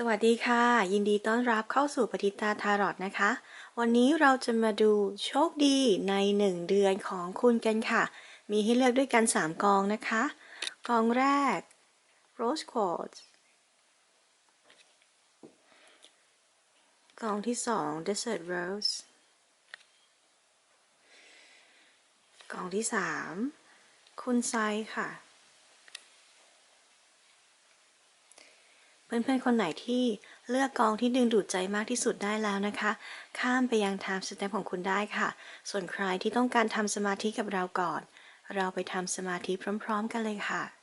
สวัสดีค่ะ ยินดีต้อนรับเข้าสู่ปฏิตาทารอตนะคะ วันนี้เราจะมาดูโชคดีใน 1 เดือนของคุณกันค่ะ มีให้เลือกด้วยกัน 3 กองนะคะ กองแรก Rose Quartz กองที่ 2 Desert Rose กองที่ 3 คุณไซค่ะ เพื่อนๆ คนไหนที่เลือกกองที่ดึงดูดใจมากที่สุดได้แล้วนะคะ ข้ามไปยัง time stamp ของคุณได้ค่ะ ส่วนใครที่ต้องการทำสมาธิกับเราก่อน เราไปทำสมาธิพร้อม ๆ กันเลยค่ะ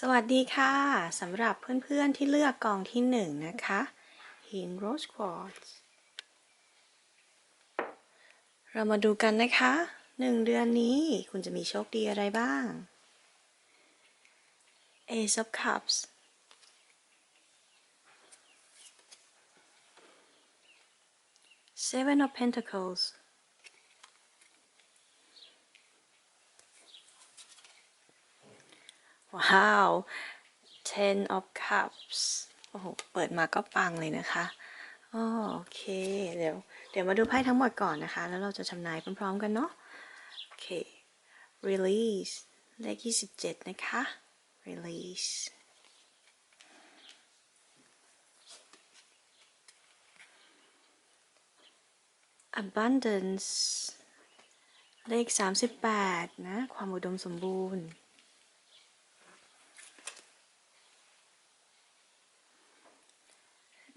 สวัสดีค่ะสำหรับเพื่อนๆที่เลือกกองที่หนึ่งนะคะหินโรสควอตซ์เรามาดูกันนะคะหนึ่งเดือนนี้คุณจะมีโชคดีอะไรบ้าง Ace of Cups Seven of Pentacles ว้าว ten of cups โอ้โห เปิดมาก็ปังเลยนะคะโอเค เดี๋ยว เดี๋ยวมาดูไพ่ทั้งหมดก่อนนะคะ แล้วเราจะชำนายพร้อมๆกันเนาะ โอเค release เลข27นะคะ release abundance เลข 38 นะ ความอุดมสมบูรณ์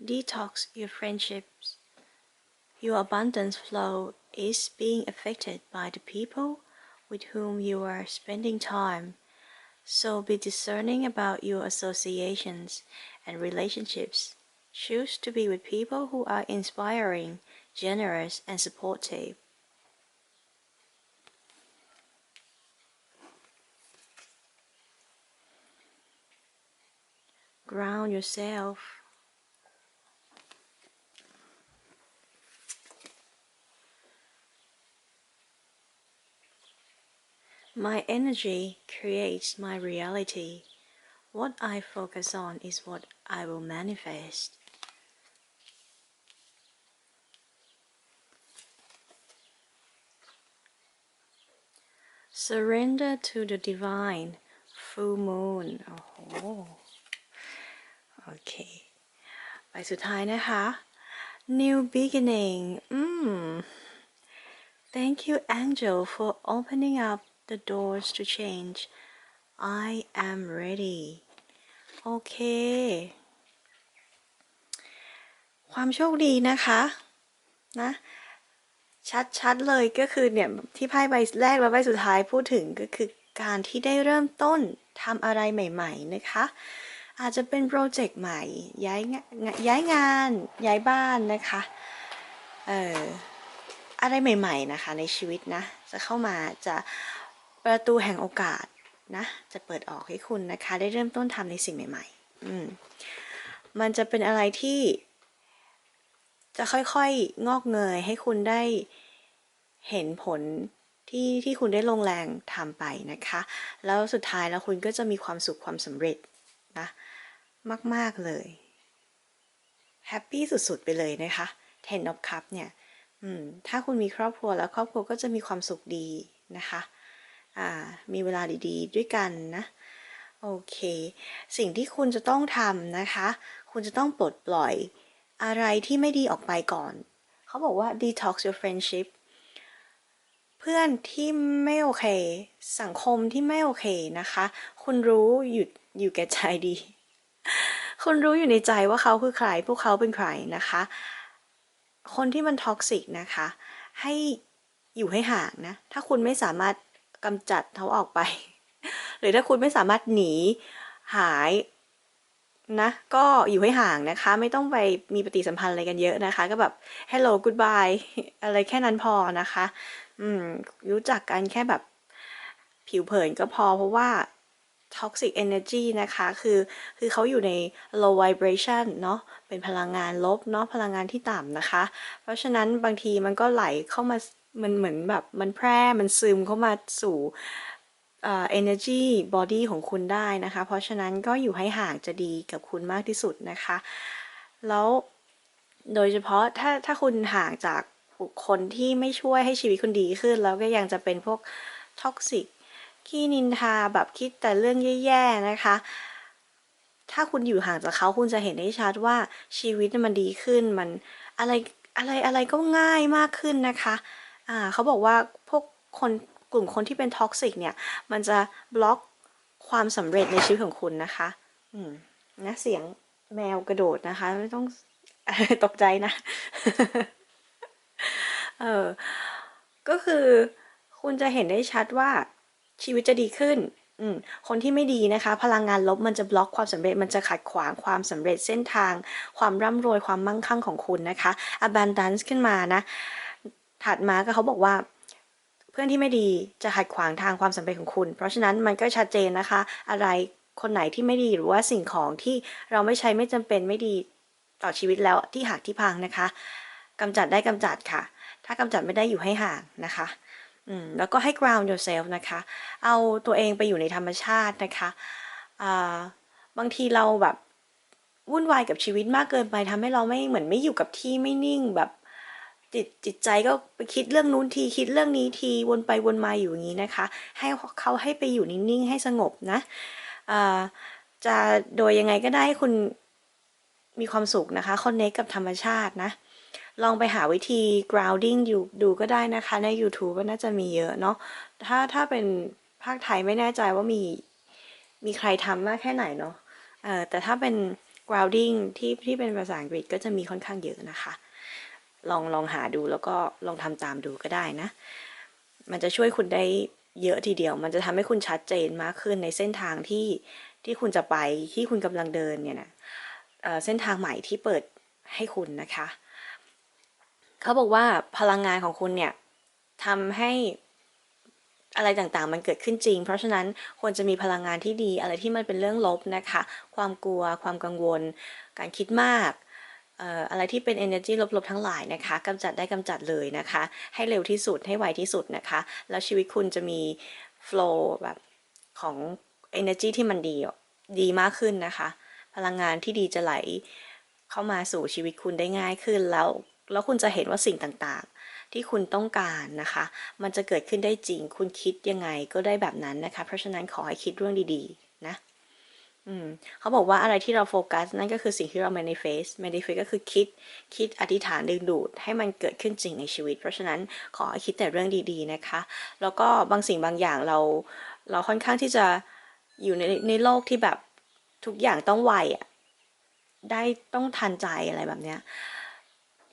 detox your friendships. Your abundance flow is being affected by the people with whom you are spending time. So be discerning about your associations and relationships. Choose to be with people who are inspiring, generous, and supportive. Ground yourself My energy creates my reality. What I focus on is what I will manifest. Surrender to the divine full moon โอ้โห โอเค ไปสุดท้ายนะคะ New beginning อืม Thank you angel for opening up the doors to change I am ready โอเค ความโชคดีนะคะ นะ ชัดๆเลยก็คือเนี่ย ที่ไพ่ใบแรกและใบสุดท้ายพูดถึงก็คือการที่ได้เริ่มต้นทำอะไรใหม่ ๆ นะคะ อาจจะเป็นโปรเจกต์ใหม่ ย้ายย้ายงาน ย้ายบ้านนะคะ เอ่อ อะไรใหม่ ๆ นะคะในชีวิตนะ จะเข้ามาจะ ประตูแห่งโอกาสนะ จะเปิดออกให้คุณนะคะ ได้เริ่มต้นทำในสิ่งใหม่ๆ อืมมันจะเป็นอะไรที่ จะค่อยๆ งอกเงยให้คุณได้เห็นผลที่ที่คุณได้ลงแรงทำไปนะคะ แล้วสุดท้ายแล้วคุณก็จะมีความสุขความสำเร็จนะ มาก ๆ เลยแฮปปี้สุด ๆ ไปเลยนะคะ Ten of Cup เนี่ยถ้าคุณมีครอบครัวแล้วครอบครัวก็จะมีความสุขดีนะคะ มีเวลาดีๆ ด้วยกันนะ โอเค สิ่งที่คุณจะต้องทำนะคะ คุณจะต้องปลดปล่อยอะไรที่ไม่ดีออกไปก่อน เขาบอกว่า detox your friendship เพื่อนที่ไม่โอเค สังคมที่ไม่โอเคนะคะ คุณรู้อยู่อยู่แก่ใจดี คุณรู้อยู่ในใจว่าเขาคือใคร พวกเขาเป็นใครนะคะ คนที่มันท็อกซิกนะคะ ให้อยู่ให้ห่างนะ ถ้าคุณไม่สามารถ กำจัดเขาออกไป หรือถ้าคุณไม่สามารถหนีหายนะก็อยู่ให้ห่างนะคะ ไม่ต้องไปมีปฏิสัมพันธ์อะไรกันเยอะนะคะ ก็แบบ hello goodbye อะไรแค่นั้นพอนะคะ อืม รู้จักกันแค่แบบผิวเผินก็พอเพราะว่า toxic energy นะคะ คือ คือเขาอยู่ใน low vibration เนาะเป็นพลังงานลบเนาะพลังงานที่ต่ำนะคะ เพราะฉะนั้นบางทีมันก็ไหลเข้ามา มันเหมือนแบบมันแพร่มันซึมเข้ามาสู่เอ่อ energy body ของคุณได้นะคะ เพราะฉะนั้นก็อยู่ให้ห่างจะดีกับคุณมากที่สุดนะคะ แล้วโดยเฉพาะถ้าถ้าคุณห่างจากบุคคลที่ไม่ช่วยให้ชีวิตคุณดีขึ้น แล้วก็ยังจะเป็นพวกท็อกซิกขี้นินทาแบบคิดแต่เรื่องแย่ๆนะคะ ถ้าคุณอยู่ห่างจากเขาคุณจะเห็นได้ชัดว่าชีวิตมันดีขึ้นมันอะไรอะไรอะไรก็ง่ายมากขึ้นนะคะ อ่าเขาบอกว่าพวกคนกลุ่มคนที่เป็นท็อกซิกเนี่ย มันจะบล็อกความสำเร็จในชีวิตของคุณนะคะ อืมนะเสียงแมวกระโดดนะคะ ไม่ต้องตกใจนะ เออ ก็คือคุณจะเห็นได้ชัดว่าชีวิตจะดีขึ้น อืม คนที่ไม่ดีนะคะ พลังงานลบมันจะบล็อกความสำเร็จ มันจะขัดขวางความสำเร็จเส้นทาง ความร่ำรวยความมั่งคั่งของคุณนะคะ abundance ขึ้นมานะ ถัดมาก็เขาบอกว่า เพื่อนที่ไม่ดีจะขัดขวางทางความสำเร็จของคุณ เพราะฉะนั้นมันก็ชัดเจนนะคะ อะไรคนไหนที่ไม่ดีหรือว่าสิ่งของที่เราไม่ใช้ไม่จำเป็นไม่ดีต่อชีวิตแล้วที่หักที่พังนะคะกำจัดได้กำจัดค่ะ ถ้ากำจัดไม่ได้อยู่ให้ห่างนะคะอืมแล้วก็ให้ ground yourself นะคะ เอาตัวเองไปอยู่ในธรรมชาตินะคะอ่าบางทีเราแบบวุ่นวายกับชีวิตมากเกินไปทำให้เราไม่เหมือนไม่อยู่กับที่ไม่นิ่งแบบ จิตจิตใจก็ไปคิดเรื่องนู้นทีคิดเรื่องนี้ทีวนไปวนมาอยู่อย่างนี้นะคะ ให้เขาให้ไปอยู่นิ่งๆให้สงบนะจะโดยยังไงก็ได้ให้คุณมีความสุขนะคะคอนเนคกับธรรมชาตินะ ลองไปหาวิธี grounding อยู่ดูก็ได้นะคะใน YouTube ก็น่าจะมีเยอะเนาะถ้าถ้าเป็นภาคไทยไม่แน่ใจว่ามีมีใครทำมากแค่ไหนเนาะแต่ถ้าเป็น grounding ที่ที่เป็นภาษาอังกฤษก็จะมีค่อนข้างเยอะนะคะ ลองลองหาดูแล้วก็ลองทำตามดูก็ได้นะ มันจะช่วยคุณได้เยอะทีเดียว มันจะทำให้คุณชัดเจนมากขึ้นในเส้นทางที่ที่คุณจะไปที่คุณกำลังเดินเนี่ยนะเอ่อเส้นทางใหม่ที่เปิดให้คุณนะคะ เขาบอกว่าพลังงานของคุณเนี่ยทำให้อะไรต่างๆ มันเกิดขึ้นจริง เพราะฉะนั้นควรจะมีพลังงานที่ดี อะไรที่มันเป็นเรื่องลบนะคะ ความกลัว ความกังวล การคิดมาก อะไรที่เป็น energy ลบๆทั้งหลายนะคะกำจัดได้กำจัดเลยนะคะ ให้เร็วที่สุดให้ไวที่สุดนะคะ แล้วชีวิตคุณจะมี flow แบบของ energy ที่มันดีดีมากขึ้นนะคะ พลังงานที่ดีจะไหลเข้ามาสู่ชีวิตคุณได้ง่ายขึ้นแล้วแล้วคุณจะเห็นว่าสิ่งต่างๆ ที่คุณต้องการนะคะ มันจะเกิดขึ้นได้จริง คุณคิดยังไงก็ได้แบบนั้นนะคะ เพราะฉะนั้นขอให้คิดเรื่องดีๆ อืมเขาบอกว่าอะไรที่เราโฟกัส นั่นก็คือสิ่งที่เรา manifest manifest ก็คือคิดคิดอธิษฐานดึงดูด ให้มันเกิดขึ้นจริงในชีวิต เพราะฉะนั้นขอให้คิดแต่เรื่องดีๆนะคะ แล้วก็บางสิ่งบางอย่างเราเราค่อนข้างที่จะอยู่ในในโลกที่แบบทุกอย่างต้องไวอะได้ต้องทันใจอะไรแบบเนี้ย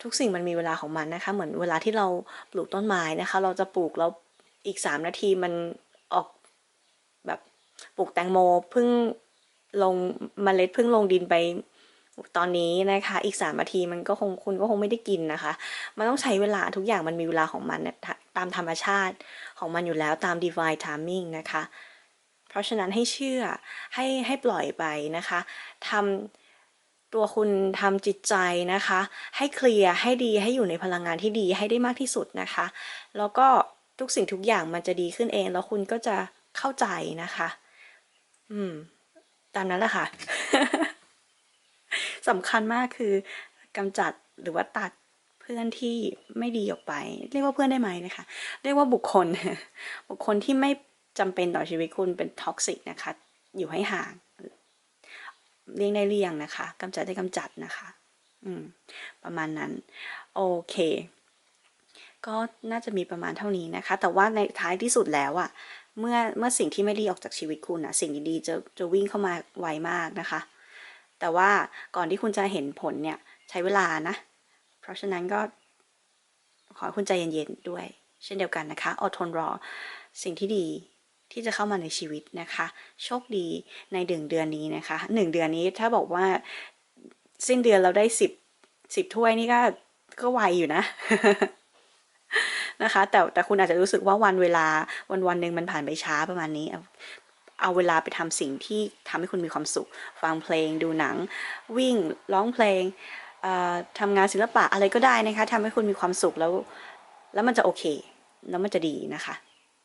ทุกสิ่งมันมีเวลาของมันนะคะ เหมือนเวลาที่เราปลูกต้นไม้นะคะ เราจะปลูกแล้วอีกสามนาทีมันออกแบบปลูกแตงโมเพิ่ง ลงเมล็ดเพิ่งลงดินไปตอนนี้นะคะ อีกสามนาทีมันก็คงคุณก็คงไม่ได้กินนะคะ มันต้องใช้เวลาทุกอย่างมันมีเวลาของมันตามธรรมชาติของมันอยู่แล้วตาม divine timing นะคะ เพราะฉะนั้นให้เชื่อให้ให้ปล่อยไปนะคะทำตัวคุณทำจิตใจนะคะ ให้เคลียร์ให้ดีให้อยู่ในพลังงานที่ดีให้ได้มากที่สุดนะคะ แล้วก็ทุกสิ่งทุกอย่างมันจะดีขึ้นเอง แล้วคุณก็จะเข้าใจนะคะ อืม ตามนั้นแหละค่ะสำคัญมากคือกำจัดหรือว่าตัดเพื่อนที่ไม่ดีออกไป เรียกว่าเพื่อนได้ไหมนะคะ เรียกว่าบุคคล บุคคลที่ไม่จำเป็นต่อชีวิตคุณเป็นท็อกซิกนะคะ อยู่ให้ห่างเลี่ยงได้เลี่ยงนะคะกำจัดได้กำจัดนะคะ อืม ประมาณนั้น โอเค ก็น่าจะมีประมาณเท่านี้นะคะ แต่ว่าในท้ายที่สุดแล้วอะ เมื่อเมื่อสิ่งที่ไม่ดีออกจากชีวิตคุณอะสิ่งดีๆจะจะวิ่งเข้ามาไวมากนะคะ แต่ว่าก่อนที่คุณจะเห็นผลเนี่ยใช้เวลานะ เพราะฉะนั้นก็ขอให้คุณใจเย็นๆด้วย เช่นเดียวกันนะคะอดทนรอสิ่งที่ดีที่จะเข้ามาในชีวิตนะคะ โชคดีในหนึ่งเดือนนี้นะคะหนึ่งเดือนนี้ถ้าบอกว่าสิ้นเดือนเราได้สิบสิบถ้วยนี่ก็ก็ไวอยู่นะ นะคะ แต่แต่คุณอาจจะรู้สึกว่าวันเวลาวันวันหนึ่งมันผ่านไปช้าประมาณนี้ เอาเอาเวลาไปทำสิ่งที่ทำให้คุณมีความสุข ฟังเพลง ดูหนัง วิ่งร้องเพลงทำงานศิลปะอะไรก็ได้นะคะทำให้คุณมีความสุขแล้ว แล้วมันจะโอเค แล้วมันจะดีนะคะ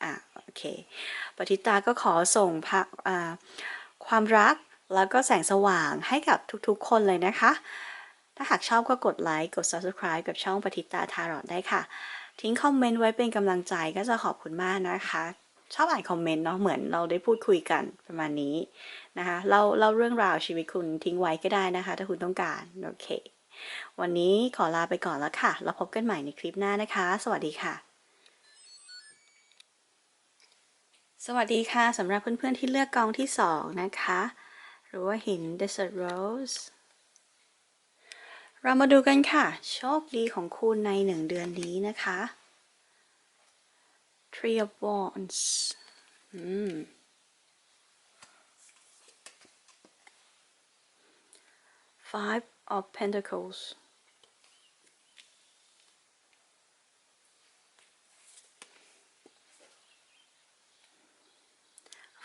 อ่าโอเคปฏิตาก็ขอส่งพระความรักแล้วก็แสงสว่างให้กับทุกๆ คนเลยนะคะ ถ้าหากชอบก็กดไลค์ กด subscribe กับช่องปฏิตาทารอดได้ค่ะ ทิ้งคอมเมนต์ไว้เป็นกำลังใจก็จะขอบคุณมากนะคะ ชอบอ่านคอมเมนต์เนาะเหมือนเราได้พูดคุยกันประมาณนี้นะคะเล่าเล่าเรื่องราวชีวิตคุณทิ้งไว้ก็ได้นะคะ ถ้าคุณต้องการโอเค วันนี้ขอลาไปก่อนแล้วค่ะ เราพบกันใหม่ในคลิปหน้านะคะ สวัสดีค่ะสวัสดีค่ะสำหรับเพื่อนๆที่เลือกกองที่สองนะคะ หรือว่าหิน Desert Rose เรามาดูกันค่ะ โชคดีของคุณในหนึ่งเดือนนี้นะคะ Three of Wands อืม Five of Pentacles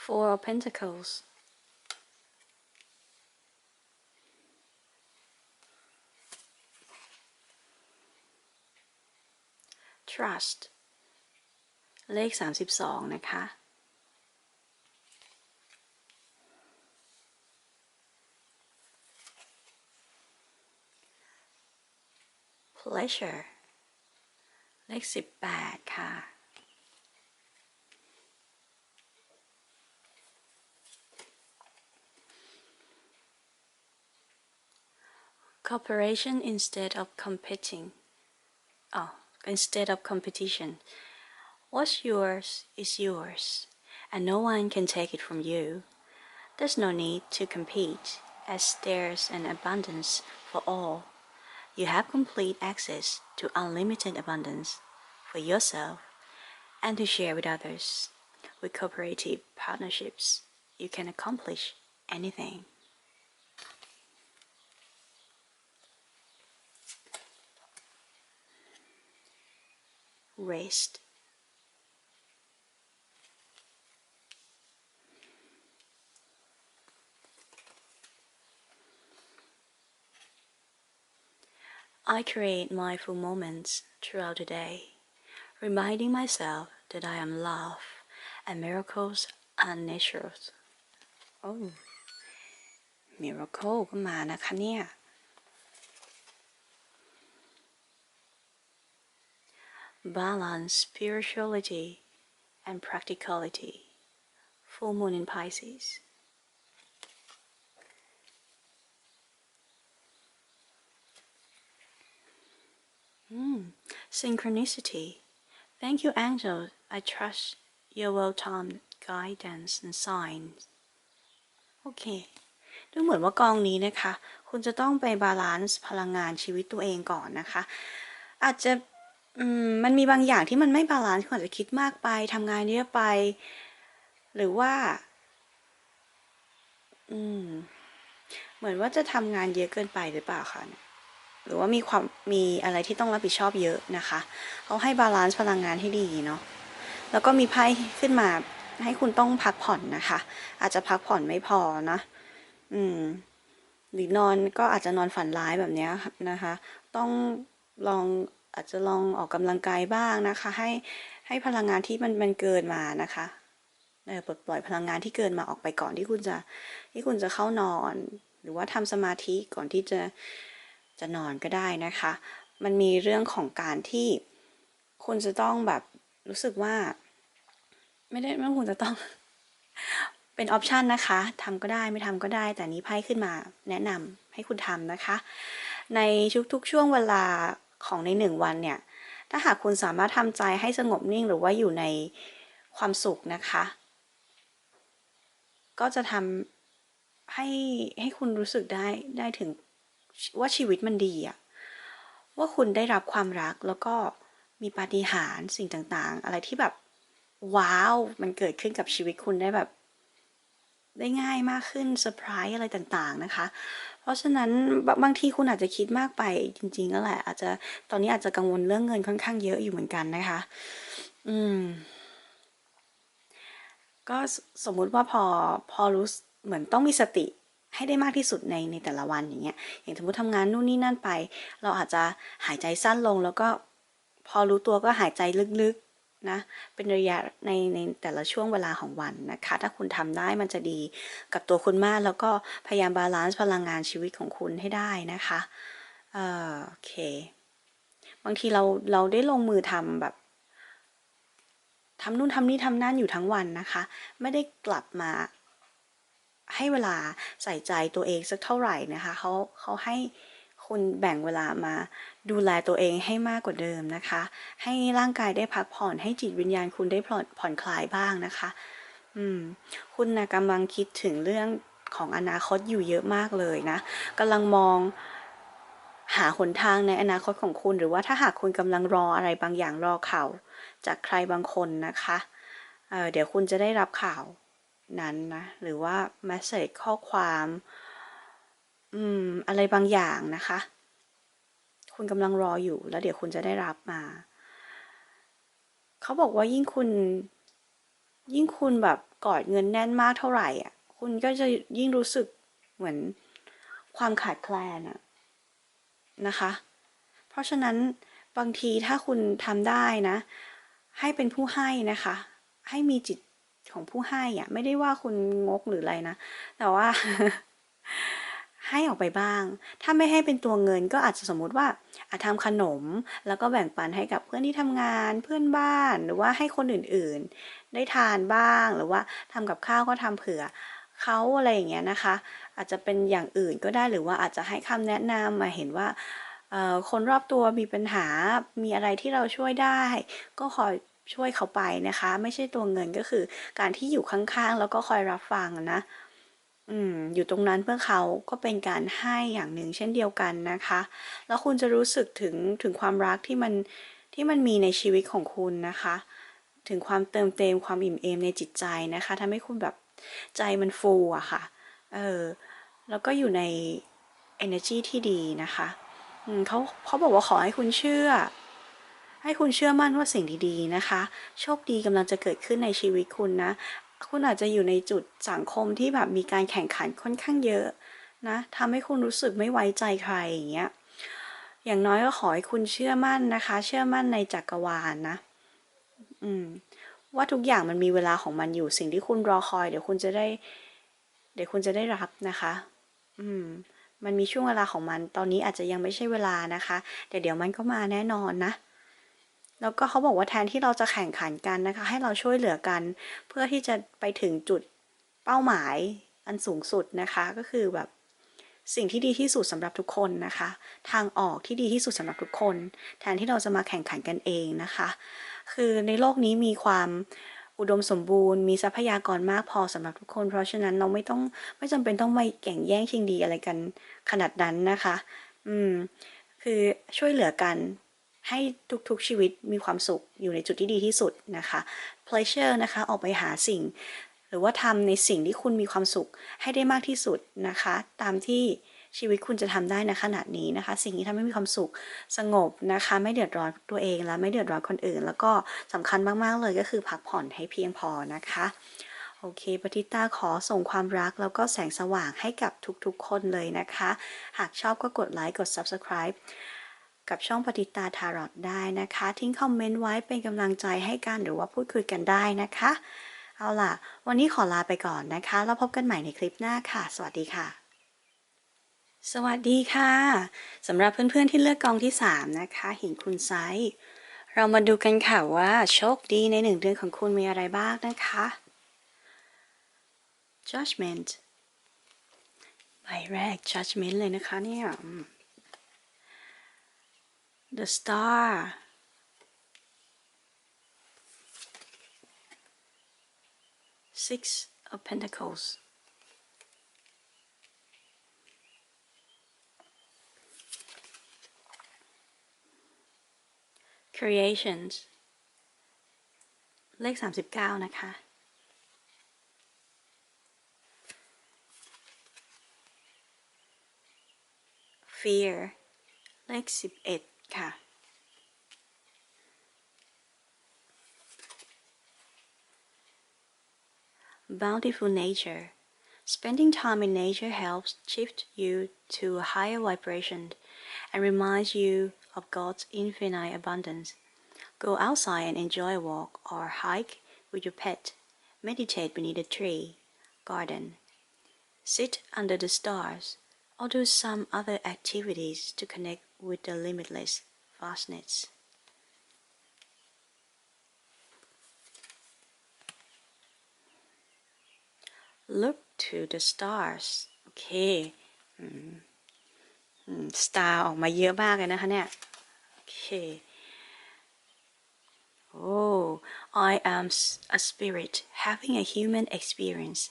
Four of Pentacles Trust เลข 32 นะคะ pleasure เลข 18 ค่ะ cooperation instead of competing oh instead of competition What's yours is yours, and no one can take it from you. There's no need to compete, as there's an abundance for all. You have complete access to unlimited abundance for yourself and to share with others. With cooperative partnerships, you can accomplish anything. Rest. I create mindful moments throughout the day, reminding myself that I am love and miracles are natural. Oh, miracle ก็มานะคะเนี่ย Balance spirituality and practicality. Full moon in Pisces. Mm, synchronicity. Thank you, angels. I trust your well-timed guidance and signs. โอเค ดูเหมือนว่ากองนี้นะคะ คุณจะต้องไปบาลานซ์พลังงานชีวิตตัวเองก่อนนะคะ อาจจะ อืม มันมีบางอย่างที่มันไม่บาลานซ์คุณอาจจะคิดมากไปทำงานเยอะไป หรือว่า อืม เหมือนว่าจะทำงานเยอะเกินไปหรือเปล่าคะหรือว่ามีความมีอะไรที่ต้องรับผิดชอบเยอะนะคะเขาให้บาลานซ์พลังงานให้ดีเนาะแล้วก็มีไพ่ขึ้นมาให้คุณต้องพักผ่อนนะคะ อาจจะพักผ่อนไม่พอนะ อืม หรือนอนก็อาจจะนอนฝันร้ายแบบนี้นะคะ ต้องลอง อาจจะลองออกกำลังกายบ้างนะคะ ให้ให้พลังงานที่มันมันเกินมานะคะเออปลดปล่อยพลังงานที่เกินมาออกไปก่อนที่คุณจะที่คุณจะเข้านอน หรือว่าทำสมาธิก่อนที่จะจะนอนก็ได้นะคะ มันมีเรื่องของการที่คุณจะต้องแบบรู้สึกว่า ไม่ได้ไม่คุณจะต้อง เป็นออปชันนะคะทำก็ได้ไม่ทำก็ได้ แต่นี้ไพ่ขึ้นมาแนะนำให้คุณทำนะคะ ในทุกๆช่วงเวลา ของในหนึ่งวันเนี่ย ถ้าหากคุณสามารถทำใจให้สงบนิ่งหรือว่าอยู่ในความสุขนะคะ ก็จะทำให้ให้คุณรู้สึกได้ได้ถึงว่าชีวิตมันดีอะว่าคุณได้รับความรักแล้วก็มีปาฏิหาริย์สิ่งต่างๆ อะไรที่แบบว้าวมันเกิดขึ้นกับชีวิตคุณได้แบบ ได้ง่ายมากขึ้นเซอร์ไพรส์อะไรต่างๆนะคะ เพราะฉะนั้นบบางทีคุณอาจจะคิดมากไปจริงๆแล้วแหละ อาจจะตอนนี้อาจจะกังวลเรื่องเงินค่อนข้างเยอะอยู่เหมือนกันนะคะ อืม ก็สมมุติว่าพอพอรู้เหมือนต้องมีสติให้ได้มากที่สุดในในแต่ละวันอย่างเงี้ย อย่างสมมติทำงานนู่นนี่นั่นไป เราอาจจะหายใจสั้นลงแล้วก็พอรู้ตัวก็หายใจลึกๆ นะเป็นระยะในในแต่ละช่วงเวลาของวันนะคะ ถ้าคุณทำได้มันจะดีกับตัวคุณมาก แล้วก็พยายามบาลานซ์พลังงานชีวิตของคุณให้ได้นะคะโอเค บางทีเราเราได้ลงมือทำแบบทำนู่นทำนี่ทำนั่นอยู่ทั้งวันนะคะ ไม่ได้กลับมาให้เวลาใส่ใจตัวเองสักเท่าไหร่นะคะเขาเขาให้คุณแบ่งเวลามา ดูแลตัวเองให้มากกว่าเดิมนะคะ ให้ร่างกายได้พักผ่อนให้จิตวิญญาณคุณได้ผ่อนผ่อนคลายบ้างนะคะ อืม คุณนะกำลังคิดถึงเรื่องของอนาคตอยู่เยอะมากเลยนะกำลังมองหาหนทางในอนาคตของคุณ หรือว่าถ้าหากคุณกำลังรออะไรบางอย่างรอข่าวจากใครบางคนนะคะเเดี๋ยวคุณจะได้รับข่าวนั้นนะหรือว่า message ข้อความ อืม อะไรบางอย่างนะคะ คุณกำลังรออยู่ แล้วเดี๋ยวคุณจะได้รับมา เขาบอกว่ายิ่งคุณ ยิ่งคุณแบบกอดเงินแน่นมากเท่าไหร่อะ คุณก็จะยิ่งรู้สึกเหมือนความขาดแคลนอะนะคะ เพราะฉะนั้นบางทีถ้าคุณทำได้นะ ให้เป็นผู้ให้นะคะ ให้มีจิตของผู้ให้อะไม่ได้ว่าคุณงกหรืออะไรนะ แต่ว่า ให้ออกไปบ้าง ถ้าไม่ให้เป็นตัวเงินก็อาจจะสมมุติว่าอาจทำขนม แล้วก็แบ่งปันให้กับเพื่อนที่ทำงานเพื่อนบ้านหรือว่าให้คนอื่นๆ ได้ทานบ้างหรือว่าทำกับข้าวก็ทำเผื่อเขาอะไรอย่างเงี้ยนะคะ อาจจะเป็นอย่างอื่นก็ได้หรือว่าอาจจะให้คำแนะนำมาเห็นว่าคนรอบตัวมีปัญหา มีอะไรที่เราช่วยได้ ก็คอยช่วยเขาไปนะคะ ไม่ใช่ตัวเงินก็คือการที่อยู่ข้างๆ แล้วก็คอยรับฟังนะ อืม อยู่ตรงนั้นเพื่อเขา ก็เป็นการให้อย่างหนึ่งเช่นเดียวกันนะคะ แล้วคุณจะรู้สึกถึง ถึงความรักที่มัน ที่มันมีในชีวิตของคุณนะคะ ถึงความเติมเต็มความอิ่มเอมในจิตใจนะคะทำให้คุณแบบใจมันฟูอะค่ะ เออ แล้วก็อยู่ใน energy ที่ดีนะคะเขาเขาบอกว่าขอให้คุณเชื่อ ให้คุณเชื่อมั่นว่าสิ่งดีๆนะคะ โชคดีกำลังจะเกิดขึ้นในชีวิตคุณนะ คุณอาจจะอยู่ในจุดสังคมที่แบบมีการแข่งขันค่อนข้างเยอะนะทำให้คุณรู้สึกไม่ไว้ใจใครอย่างเงี้ยอย่างน้อยก็ขอให้คุณเชื่อมั่นนะคะ เชื่อมั่นในจักรวาลนะอืมว่าทุกอย่างมันมีเวลาของมันอยู่สิ่งที่คุณรอคอย เดี๋ยวคุณจะได้ เดี๋ยวคุณจะได้รับนะคะ อืม มันมีช่วงเวลาของมัน ตอนนี้อาจจะยังไม่ใช่เวลานะคะแต่เดี๋ยวมันก็มาแน่นอนนะ แล้วก็เขาบอกว่าแทนที่เราจะแข่งขันกันนะคะ ให้เราช่วยเหลือกัน เพื่อที่จะไปถึงจุดเป้าหมายอันสูงสุดนะคะ ก็คือแบบสิ่งที่ดีที่สุดสำหรับทุกคนนะคะ ทางออกที่ดีที่สุดสำหรับทุกคน แทนที่เราจะมาแข่งขันกันเองนะคะ คือในโลกนี้มีความอุดมสมบูรณ์มีทรัพยากรมากพอสำหรับทุกคน เพราะฉะนั้นเราไม่ต้องไม่จำเป็นต้องไปแข่งแย่งชิงดีอะไรกันขนาดนั้นนะคะ อืม คือช่วยเหลือกัน ให้ทุกๆชีวิตมีความสุขอยู่ในจุดที่ดีที่สุดนะคะ pleasure นะคะ ออกไปหาสิ่ง หรือว่าทำในสิ่งที่คุณมีความสุขให้ได้มากที่สุดนะคะ ตามที่ชีวิตคุณจะทำได้ในขนาดนี้นะคะ สิ่งที่ทำให้มีความสุขสงบนะคะ ไม่เดือดร้อนตัวเองและไม่เดือดร้อนคนอื่น แล้วก็สำคัญมากๆเลยก็คือพักผ่อนให้เพียงพอนะคะโอเคปฏิตาขอส่งความรักแล้วก็แสงสว่างให้กับทุกๆคนเลยนะคะ หากชอบก็กดไลค์กด subscribe กับช่องปฏิตาทารอดได้นะคะ ทิ้งคอมเมนต์ไว้เป็นกำลังใจให้กันหรือว่าพูดคุยกันได้นะคะ เอาล่ะ วันนี้ขอลาไปก่อนนะคะ แล้วพบกันใหม่ในคลิปหน้าค่ะ สวัสดีค่ะสวัสดีค่ะสำหรับเพื่อนๆที่เลือกกองที่ 3 นะคะหินคุณไซเรามาดูกันค่ะว่าโชคดีในหนึ่งเดือนของคุณมีอะไรบ้างนะคะ judgment ใบแรก judgment เลยนะคะเนี่ย the star six of pentacles creations เลข 39 นะคะ fear เลข 11 bountiful nature spending time in nature helps shift you to a higher vibration and reminds you of God's infinite abundance. Go outside and enjoy a walk or hike with your pet. Meditate beneath a tree, garden. Sit under the stars or do some other activities to connect with the limitless vastness. Look to the stars โอเคอืมอืม star ออกมาเยอะมากเลยนะคะเนี่ย โอเค Oh, I am s- a spirit having a human experience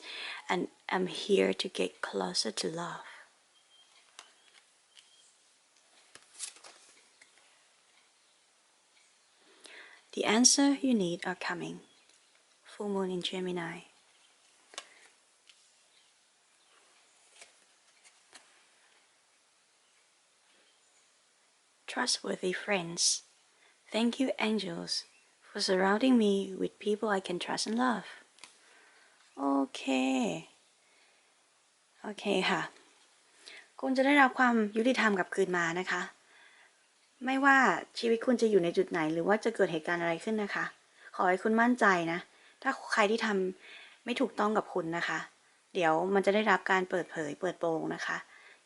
and am here to get closer to love. The answer you need are coming. Full moon in Gemini. Trustworthy friends. Thank you, angels, for surrounding me with people I can trust and love. โอเค โอเคค่ะ คุณจะได้รับความยุติธรรมกลับคืนมานะคะ ไม่ว่าชีวิตคุณจะอยู่ในจุดไหน หรือว่าจะเกิดเหตุการณ์อะไรขึ้นนะคะ ขอให้คุณมั่นใจนะ ถ้าใครที่ทำไม่ถูกต้องกับคุณนะคะ เดี๋ยวมันจะได้รับการเปิดเผยเปิดโปงนะคะ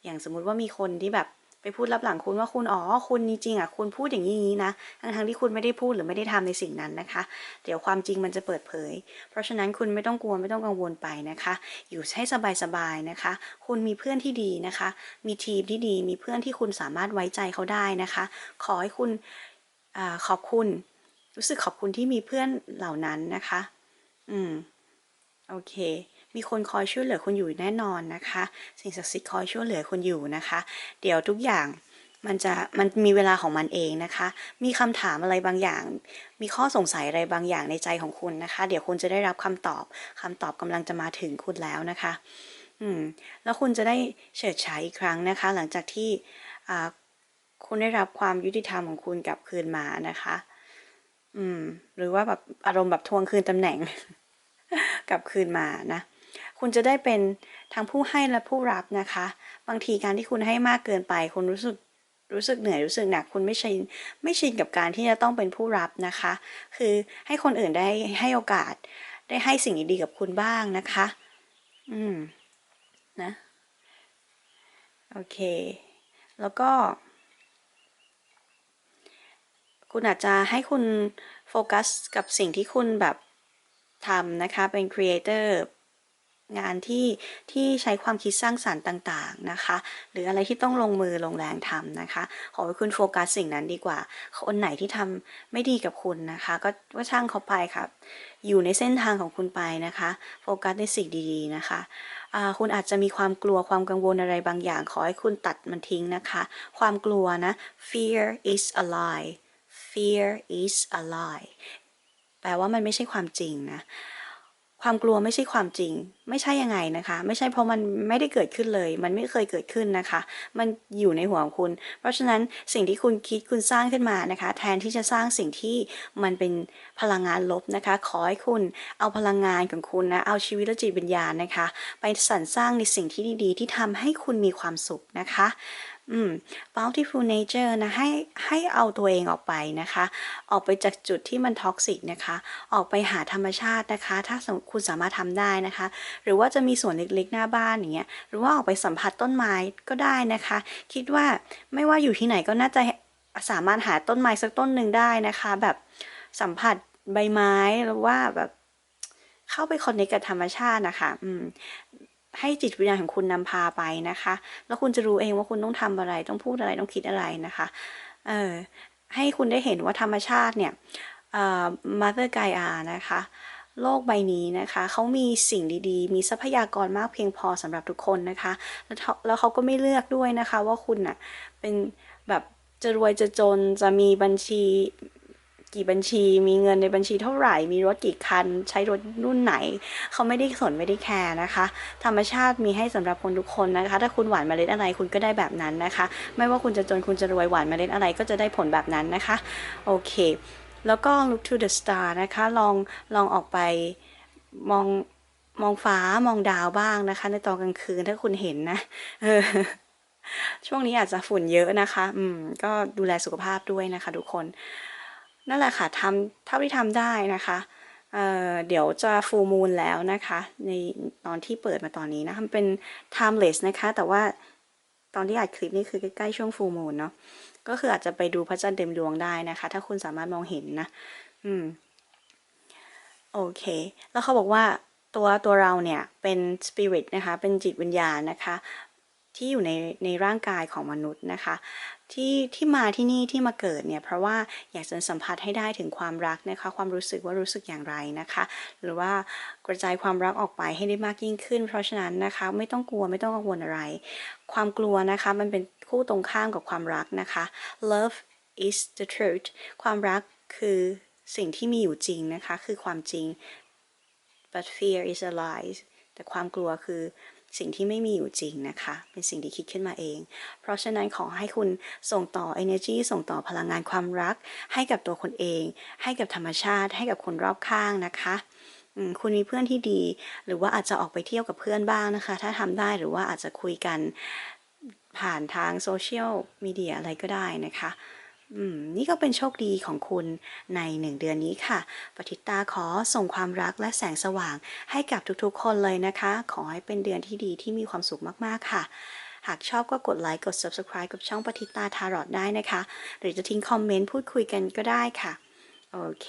อย่างสมมุติว่ามีคนที่แบบ ไปพูดรับหลังคุณว่าคุณอ๋อคุณจริงๆอะคุณพูดอย่างนี้นะทั้งทงๆที่คุณไม่ได้พูดหรือไม่ได้ทำในสิ่งนั้นนะคะ เดี๋ยวความจริงมันจะเปิดเผย เพราะฉะนั้นคุณไม่ต้องกลัวไม่ต้องกังวลไปนะคะ อยู่ให้สบายๆนะคะ คุณมีเพื่อนที่ดีนะคะ มีทีมที่ดี มีเพื่อนที่คุณสามารถไว้ใจเขาได้นะคะ ขอให้คุณอขอบคุณ รู้สึกขอบคุณที่มีเพื่อนเหล่านั้นนะคะ อืม โอเค มีคนคอยช่วยเหลือคุณอยู่แน่นอนนะคะ สิ่งศักดิ์สิทธิ์คอยช่วยเหลือคุณอยู่นะคะ เดี๋ยวทุกอย่างมันจะมันมีเวลาของมันเองนะคะ มีคำถามอะไรบางอย่าง มีข้อสงสัยอะไรบางอย่างในใจของคุณนะคะ เดี๋ยวคุณจะได้รับคำตอบคำตอบกำลังจะมาถึงคุณแล้วนะคะ อืม แล้วคุณจะได้เฉิดฉายอีกครั้งนะคะ หลังจากที่อ่าคุณได้รับความยุติธรรมของคุณกลับคืนมานะคะ อืม หรือว่าแบบอารมณ์แบบทวงคืนตำแหน่ง กลับคืนมานะ คุณจะได้เป็นทั้งผู้ให้และผู้รับนะคะ บางทีการที่คุณให้มากเกินไป คุณรู้สึกรู้สึกเหนื่อยรู้สึกหนักคุณไม่ชินไม่ชินกับการที่จะต้องเป็นผู้รับนะคะ คือให้คนอื่นได้ให้โอกาส ได้ให้สิ่งดีๆกับคุณบ้างนะคะ อืมนะโอเค แล้วก็ คุณอาจจะให้คุณโฟกัสกับสิ่งที่คุณแบบทำนะคะ เป็นครีเอเตอร์ งานที่ที่ใช้ความคิดสร้างสารรค์ต่างๆนะคะ หรืออะไรที่ต้องลงมือลงแรงทำนะคะ ขอให้คุณโฟกัสสิ่งนั้นดีกว่า คนไหนที่ทำไม่ดีกับคุณนะคะ ก็ก็ช่างเขาไปครับ อยู่ในเส้นทางของคุณไปนะคะ โฟกัสในสิ่งดีๆนะคะคุณอาจจะมีความกลัวความกังวลอะไรบางอย่าง ขอให้คุณตัดมันทิ้งนะคะ ความกลัวนะ fear is a lie fear is a lie แปลว่ามันไม่ใช่ความจริงนะ ความกลัวไม่ใช่ความจริง ไม่ใช่ยังไงนะคะ ไม่ใช่เพราะมันไม่ได้เกิดขึ้นเลย มันไม่เคยเกิดขึ้นนะคะ มันอยู่ในหัวของคุณ เพราะฉะนั้นสิ่งที่คุณคิดคุณสร้างขึ้นมานะคะ แทนที่จะสร้างสิ่งที่มันเป็นพลังงานลบนะคะ ขอให้คุณเอาพลังงานของคุณนะ เอาชีวิตและจิตวิญญาณนะคะ ไปสรรสร้างในสิ่งที่ดีๆ ที่ทำให้คุณมีความสุขนะคะ อืม bountiful nature นะให้ให้เอาตัวเองออกไปนะคะ ออกไปจากจุดที่มันท็อกซิกนะคะ ออกไปหาธรรมชาตินะคะ ถ้าคุณสามารถทำได้นะคะ หรือว่าจะมีสวนเล็กๆหน้าบ้านอย่างเงี้ยหรือว่าออกไปสัมผัสต้นไม้ก็ได้นะคะ คิดว่าไม่ว่าอยู่ที่ไหนก็น่าจะสามารถหาต้นไม้สักต้นหนึ่งได้นะคะ แบบสัมผัสใบไม้หรือว่าแบบเข้าไปคอนเนคกับธรรมชาตินะคะ อืม ให้จิตวิญญาณของคุณนำพาไปนะคะ แล้วคุณจะรู้เองว่าคุณต้องทำอะไร ต้องพูดอะไร ต้องคิดอะไรนะคะ เออ ให้คุณได้เห็นว่าธรรมชาติเนี่ยเอ่อ Mother Gaia นะคะ โลกใบนี้นะคะ เขามีสิ่งดีๆ มีทรัพยากรมากเพียงพอสำหรับทุกคนนะคะ แล้วเขาแล้วเขาก็ไม่เลือกด้วยนะคะ ว่าคุณน่ะ เป็นแบบจะรวยจะจน จะมีบัญชี กี่บัญชี มีเงินในบัญชีเท่าไหร่ มีรถกี่คัน ใช้รถรุ่นไหน เขาไม่ได้สนไม่ได้แคร์นะคะ ธรรมชาติมีให้สำหรับคนทุกคนนะคะ ถ้าคุณหวานเมล็ดอะไรคุณก็ได้แบบนั้นนะคะ ไม่ว่าคุณจะจนคุณจะรวยหวานเมล็ดอะไรก็จะได้ผลแบบนั้นนะคะ โอเค แล้วก็ look to the star นะคะ ลองลองออกไปมองมองฟ้ามองดาวบ้างนะคะ ในตอนกลางคืนถ้าคุณเห็นนะช่วงนี้อาจจะฝุ่นเยอะนะคะ อืม ก็ดูแลสุขภาพด้วยนะคะทุกคน นั่นแหละค่ะทำเท่าที่ทำได้นะคะเเดี๋ยวจะ full moon แล้วนะคะ ในตอนที่เปิดมาตอนนี้นะมันเป็น timeless นะคะ แต่ว่าตอนที่อัดคลิปนี่คือใกล้ๆช่วง full moon เนาะก็คืออาจจะไปดูพระจันทร์เต็มดวงได้นะคะ ถ้าคุณสามารถมองเห็นนะ อืม โอเค แล้วเขาบอกว่าตัวตัวเราเนี่ยเป็นสปิริตนะคะ เป็นจิตวิญญาณนะคะ ที่อยู่ในในร่างกายของมนุษย์นะคะ ที่ที่มาที่นี่ที่มาเกิดเนี่ยเพราะว่าอยากจะสัมผัสให้ได้ถึงความรักนะคะความรู้สึกว่ารู้สึกอย่างไรนะคะ หรือว่ากระจายความรักออกไปให้ได้มากยิ่งขึ้น เพราะฉะนั้นนะคะไม่ต้องกลัวไม่ต้องกังวลอะไร ความกลัวนะคะมันเป็นคู่ตรงข้ามกับความรักนะคะ love is the truth ความรักคือสิ่งที่มีอยู่จริงนะคะคือความจริง but fear is a lie แต่ความกลัวคือ สิ่งที่ไม่มีอยู่จริงนะคะ เป็นสิ่งที่คิดขึ้นมาเอง เพราะฉะนั้นขอให้คุณส่งต่อ energy ส่งต่อพลังงานความรัก ให้กับตัวคนเอง ให้กับธรรมชาติ ให้กับคนรอบข้างนะคะคุณมีเพื่อนที่ดี หรือว่าอาจจะออกไปเที่ยวกับเพื่อนบ้างนะคะ ถ้าทำได้หรือว่าอาจจะคุยกันผ่านทางโซเชียลมีเดียอะไรก็ได้นะคะ นี่ก็เป็นโชคดีของคุณในหนึ่งเดือนนี้ค่ะปฏิตตาขอส่งความรักและแสงสว่างให้กับทุกๆ คนเลยนะคะ ขอให้เป็นเดือนที่ดีที่มีความสุขมากๆค่ะ หากชอบก็กดไลค์ กด subscribe กับช่องปฏิตตาทารอดได้นะคะ หรือจะทิ้งคอมเมนต์พูดคุยกันก็ได้ค่ะ โอเค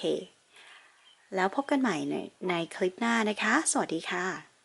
แล้วพบกันใหม่ในในคลิปหน้านะคะ สวัสดีค่ะ